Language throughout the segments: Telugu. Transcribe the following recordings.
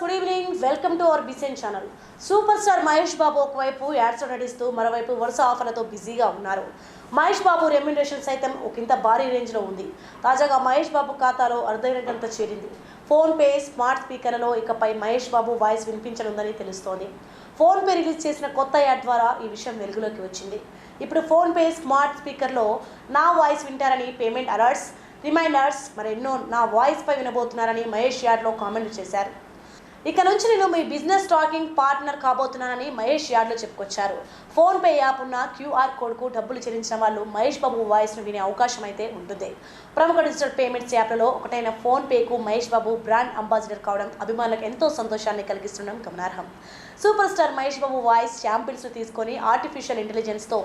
Good evening welcome to our బిసెన్ channel super star Mahesh Babu ఒకవైపు యాడ్స్లో నటిస్తూ మరోవైపు వరుస ఆఫర్లతో బిజీగా ఉన్నారు. మహేష్ బాబు రెమ్యునరేషన్ సైతం ఒకంత భారీ రేంజ్లో ఉంది. తాజాగా మహేష్ బాబు ఖాతాలో అర్ధగంట చేరింది. ఫోన్పే స్మార్ట్ స్పీకర్లలో ఇకపై మహేష్ బాబు వాయిస్ వినిపించనుందని తెలుస్తోంది. ఫోన్పే రిలీజ్ చేసిన కొత్త యాడ్ ద్వారా ఈ విషయం వెలుగులోకి వచ్చింది. ఇప్పుడు ఫోన్పే స్మార్ట్ స్పీకర్లో నా వాయిస్ వింటారని పేమెంట్ అలర్ట్స్ రిమైండర్స్ మరెన్నో నా వాయిస్పై వినబోతున్నారని మహేష్ యాడ్లో కామెంట్ చేశారు. ఇక నుంచి నేను మీ బిజినెస్ టాకింగ్ పార్ట్నర్ కాబోతున్నానని మహేష్ యాడ్లో చెప్పుకొచ్చారు. ఫోన్పే యాప్ ఉన్న క్యూఆర్ కోడ్కు డబ్బులు చెల్లించిన వాళ్ళు మహేష్ బాబు వాయిస్ను వినే అవకాశం అయితే ఉంటుంది. ప్రముఖ డిజిటల్ పేమెంట్స్ యాప్లలో ఒకటైన ఫోన్పేకు మహేష్ బాబు బ్రాండ్ అంబాసిడర్ కావడం అభిమానులకు ఎంతో సంతోషాన్ని కలిగిస్తుండడం గమనార్హం. Super star Mahesh Babu voice శాంపిల్స్ను తీసుకొని ఆర్టిఫిషియల్ ఇంటెలిజెన్స్తో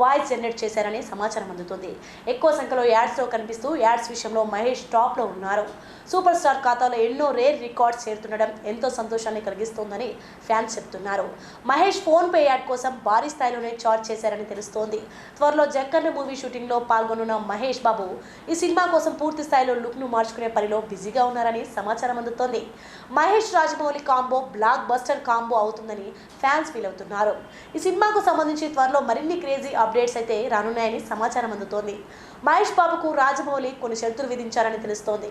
వాయిస్ జనరేట్ చేశారని సమాచారం అందుతుంది. ఎక్కువ సంఖ్యలో యాడ్స్లో కనిపిస్తూ యాడ్స్ విషయంలో మహేష్ టాప్లో ఉన్నారు. సూపర్ స్టార్ ఖాతాలో ఎన్నో రేర్ రికార్డ్స్ చేరుతుండడం ఎంతో ఎంతో సంతోషాన్ని కలిగిస్తోందని ఫ్యాన్స్ చెప్తున్నారు. మహేష్ ఫోన్ పే యాడ్ కోసం భారీ స్థాయిలోనే చార్జ్ చేశారని తెలుస్తోంది. త్వరలో జక్కన్న మూవీ షూటింగ్లో పాల్గొనున్న మహేష్ బాబు ఈ సినిమా కోసం పూర్తి స్థాయిలో లుక్ను మార్చుకునే పనిలో బిజీగా ఉన్నారని సమాచారం అందుతోంది. Mahesh Rajamouli combo blockbuster combo అవుతుందని ఫ్యాన్స్ ఫీల్ అవుతున్నారు. ఈ సినిమాకు సంబంధించి త్వరలో మరిన్ని క్రేజీ అప్డేట్స్ అయితే రానున్నాయని సమాచారం అందుతోంది. మహేష్ బాబుకు రాజమౌళి కొన్ని షరతులు విధించారని తెలుస్తోంది.